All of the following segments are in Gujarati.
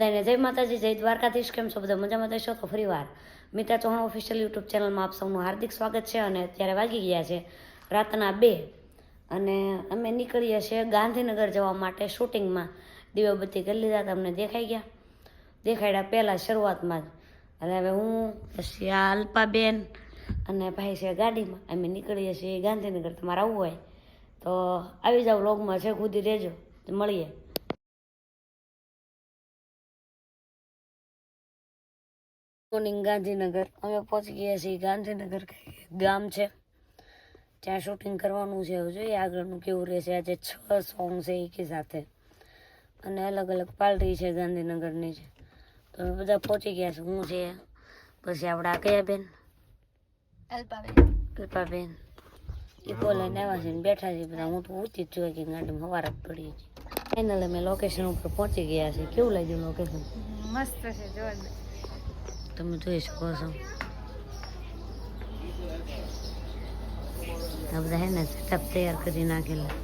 બધાને જય માતાજી, જય દ્વારકાધીશ. કેમ છો બધા? મજામાં થશો તો ફરી વાર મિત્રા ચૌહાણ ઓફિશિયલ યુટ્યુબ ચેનલમાં આપ સૌનું હાર્દિક સ્વાગત છે અને અત્યારે વાગી ગયા છે રાતના બે. અને અમે નીકળીએ છીએ ગાંધીનગર જવા માટે શૂટિંગમાં. દીવાબત્તી કરી લીધા તમને દેખાઈ ગયા. દેખાડ્યા પહેલાં શરૂઆતમાં જ. અને હવે હું, પછી અલ્પાબેન અને ભાઈ છે ગાડીમાં. અમે નીકળીએ છીએ ગાંધીનગર. તમારે આવવું હોય તો આવી જાઓ લોગમાં છે, ખુદી રહેજો. મળીએ. મોર્નિંગ ગાંધીનગર અમે પહોંચી ગયા છીએ ગાંધીનગર ગામ છે. ત્યાં શૂટિંગ કરવાનું છે હવે. જોઈએ આગળનું કેવું રહેશે. આજે છ સોંગ છે એકી સાથે. અને અલગ અલગ પાર્ટી છે ગાંધીનગરની. છે તો અમે બધા પહોંચી ગયા છે હું છે. પછી આપણા કયા બેન. અલ્પાબેન. એ લઈને આવ્યા છે બેઠા છે બધા. હું તો ઊંચી જ જોઈ કે ગાડીમાં હવાર જ પડી છે ફાઇનલ અમે લોકેશન ઉપર પહોંચી ગયા છે કેવું લાગ્યું લોકેશન મસ્ત છે જોરદાર. તમે જોઈ શકો છો. આ બધા હે ને સેટઅપ તૈયાર કરી નાખેલા.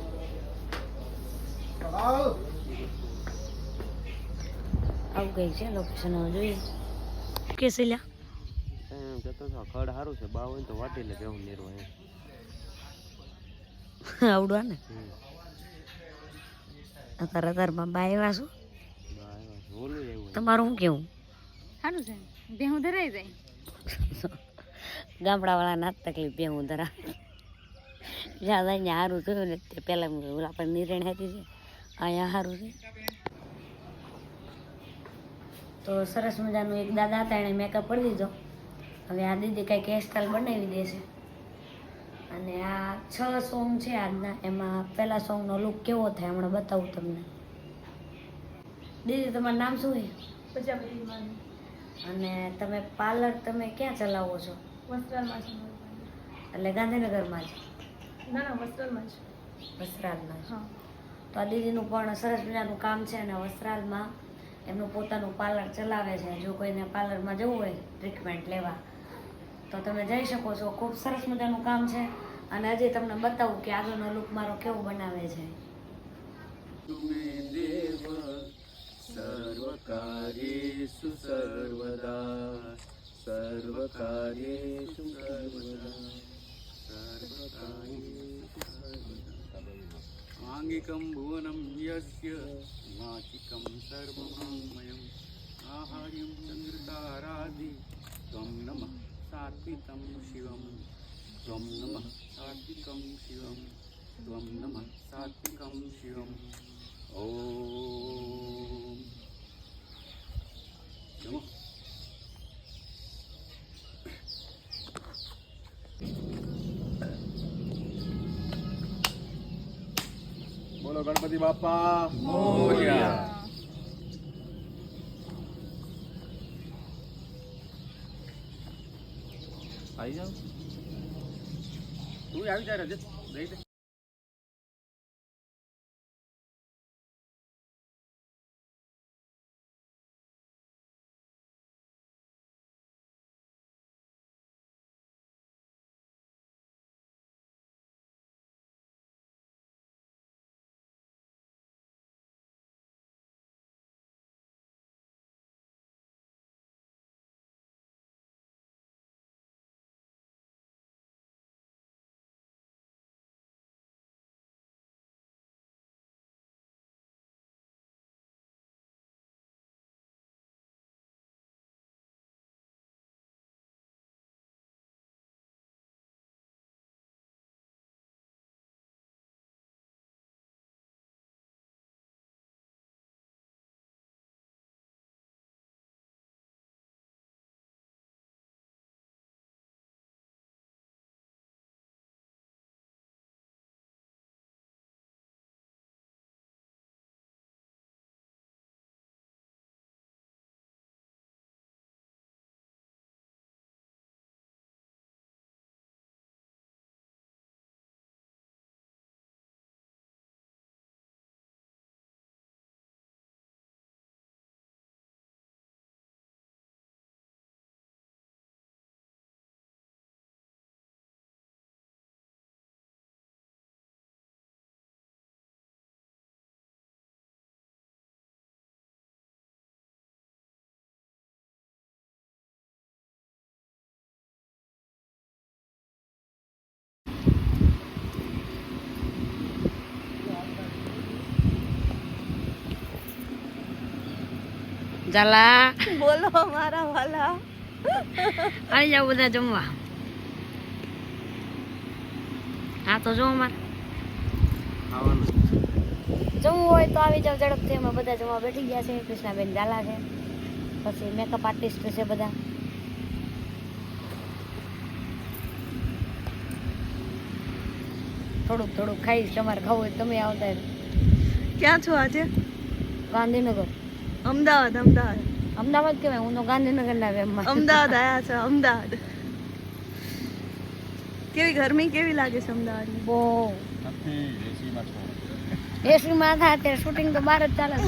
આવું કઈ છે લોકેશન જોઈએ. કે સિલા એમ કહેતો હતો ખડ સારું છે બા હોય ને તો વાટી લે બેહું નીરવા એમ. આવડવા ને. અત્યારે અત્યારમાં બા આવ્યા છે. તમારું શું કેવું? સારું છે. બેહું ધરાઈ જાય. ગામડાવાળા ના તકલીફ બે હું ધરા જ્યાં અહીંયા સારું થયું ને તે પહેલાં ઓલા પણ નિર્ણય હતી છે. અહીંયા સારું છે. તો સરસ મજાનું એક દાદા હતા એણે મેકઅપ કરી દીધો. હવે આ દીદી કંઈક હેરસ્ટાઈલ બનાવી દેશે અને આ છ સોંગ છે આજના. એમાં પહેલા સોંગનો લુક કેવો થાય હમણાં બતાવું તમને. દીદી તમારું નામ શું છે? અને તમે પાર્લર તમે ક્યાં ચલાવો છો? વસ્ત્રાલમાં છે એટલે ગાંધીનગરમાં જ? ના ના વસ્ત્રાલમાં છે વસ્ત્રાલમાં જ? હા. તો આ દીદીનું પણ સરસ મજાનું કામ છે અને વસ્ત્રાલમાં એમનું પોતાનું પાર્લર ચલાવે છે. જો કોઈને પાર્લરમાં જવું હોય ટ્રીટમેન્ટ લેવા તો તમે જઈ શકો છો. ખૂબ સરસ મજાનું કામ છે. અને હજી તમને બતાવું કે આગળનો લુક મારો કેવો બનાવે છે. સર્વકાર્યેષુ સર્વદા સર્વકાર્યેષુ સર્વદા આંગિકમ ભુવનમ યસ્ય વાચિકમ સર્વમય આહાર્યમ ચંદ્રતારાધિ ત્વમ નમઃ સાત્વિકમ શિવમ ત્વમ નમઃ સાત્વિકમ શિવમ ત્વમ નમઃ સાત્વિકમ શિવમ ઓમ ગણપતિ બાપા મોર્યા આવી જાવ તું આવી જા રજત દઈ દે ચાલા બોલો મારા વાલા. આવી જાવ બધા જમવા. હા તો જો અમારે. જમવું હોય તો આવી જાવ ઝડપથી. અમે બધા જમવા બેઠી ગયા છે. કૃષ્ણાબેન ઝાલા છે. પછી મેકઅપ આર્ટિસ્ટ છે બધા. થોડુંક થોડુંક ખાઈશ તમારે ખાવું હોય તમે આવતા ક્યાં છો આજે? ગાંધીનગર. અમદાવાદ અમદાવાદ. અમદાવાદ કેવાય? હું તો ગાંધીનગર લાવે અમદાવાદ આયા છે અમદાવાદ. કેવી ગરમી કેવી લાગે છે અમદાવાદ બહુ. એસીમાં હતા અત્યારે શૂટિંગ તો બહાર જ ચાલે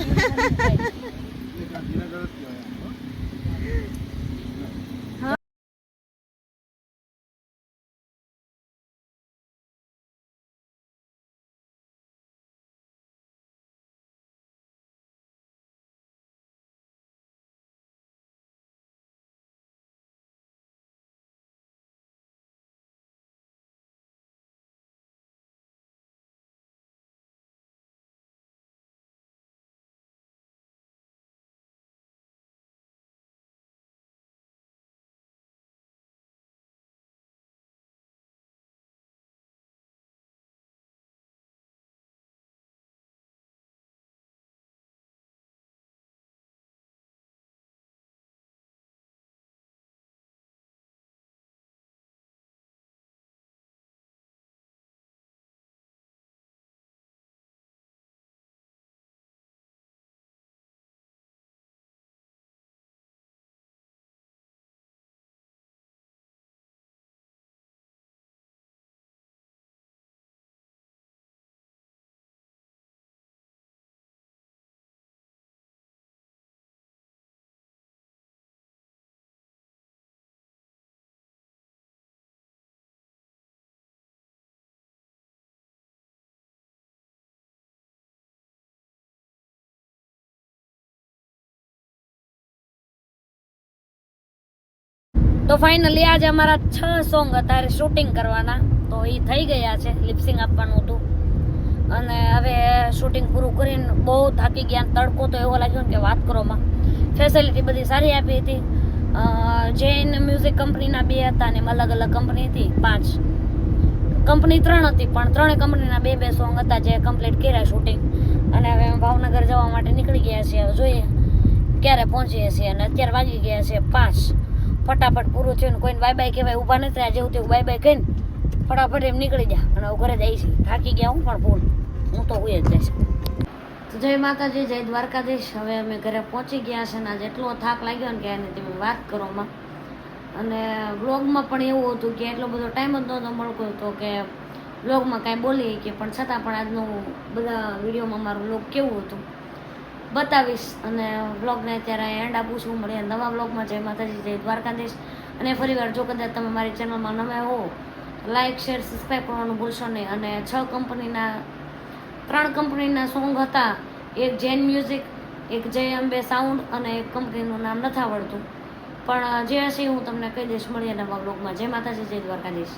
તો ફાઇનલી આજે અમારા છ સોંગ અત્યારે શૂટિંગ કરવાના. તો એ થઈ ગયા છે લિપસિંગ આપવાનું હતું. અને હવે શૂટિંગ પૂરું કરીને બહુ થાકી ગયા તડકો તો એવો લાગ્યો ને કે વાત કરોમાં ફેસિલિટી બધી સારી આપી હતી. જૈન મ્યુઝિક કંપનીના બે હતા ને અલગ અલગ કંપની હતી, પાંચ. કંપની ત્રણ હતી, પણ ત્રણે કંપનીના બે બે સોંગ હતા જે કમ્પ્લીટ કર્યા શૂટિંગ અને હવે ભાવનગર જવા માટે નીકળી ગયા છીએ. જોઈએ ક્યારે પહોંચીએ છીએ અને અત્યારે વાગી ગયા છે પાંચ. ફટાફટ પૂરું થયું ને કોઈને બાય બાય કહેવાય ઊભા નથી રહ્યા, જેવું તેવું બાય બાય કહીને ફટાફટ એમ નીકળી જા અને ઘરે જાય છે. થાકી ગયા હું પણ ફૂલ હું તો હુઈ જ જઈશ. તો જય માતાજી, જય દ્વારકાધીશ. હવે અમે ઘરે પહોંચી ગયા છે ને આજે એટલો થાક લાગ્યો ને કે એને તમે વાત કરોમાં અને બ્લોગમાં પણ એવું હતું કે એટલો બધો ટાઈમ જ નહોતો મળતો તો કે બ્લોગમાં કાંઈ બોલી કે પણ છતાં પણ આજનું બધા વિડીયોમાં મારું બ્લોગ કેવું હતું. બતાવીશ અને બ્લોગને અત્યારે એન્ડ આપું છું. મળીએ નવા બ્લોગમાં જય માતાજી, જય દ્વારકાધીશ. અને ફરીવાર, જો કદાચ તમે મારી ચેનલમાં નવા હો લાઇક શેર સબસ્ક્રાઈબ કરવાનું ભૂલશો નહીં. અને છ કંપનીના, ત્રણ કંપનીના સોંગ હતા. એક જૈન મ્યુઝિક એક જય અંબે સાઉન્ડ અને એક કંપનીનું નામ નથી આવડતું. પણ જે હશે હું તમને કહી દઈશ. મળીએ નવા બ્લોગમાં જય માતાજી, જય દ્વારકાધીશ.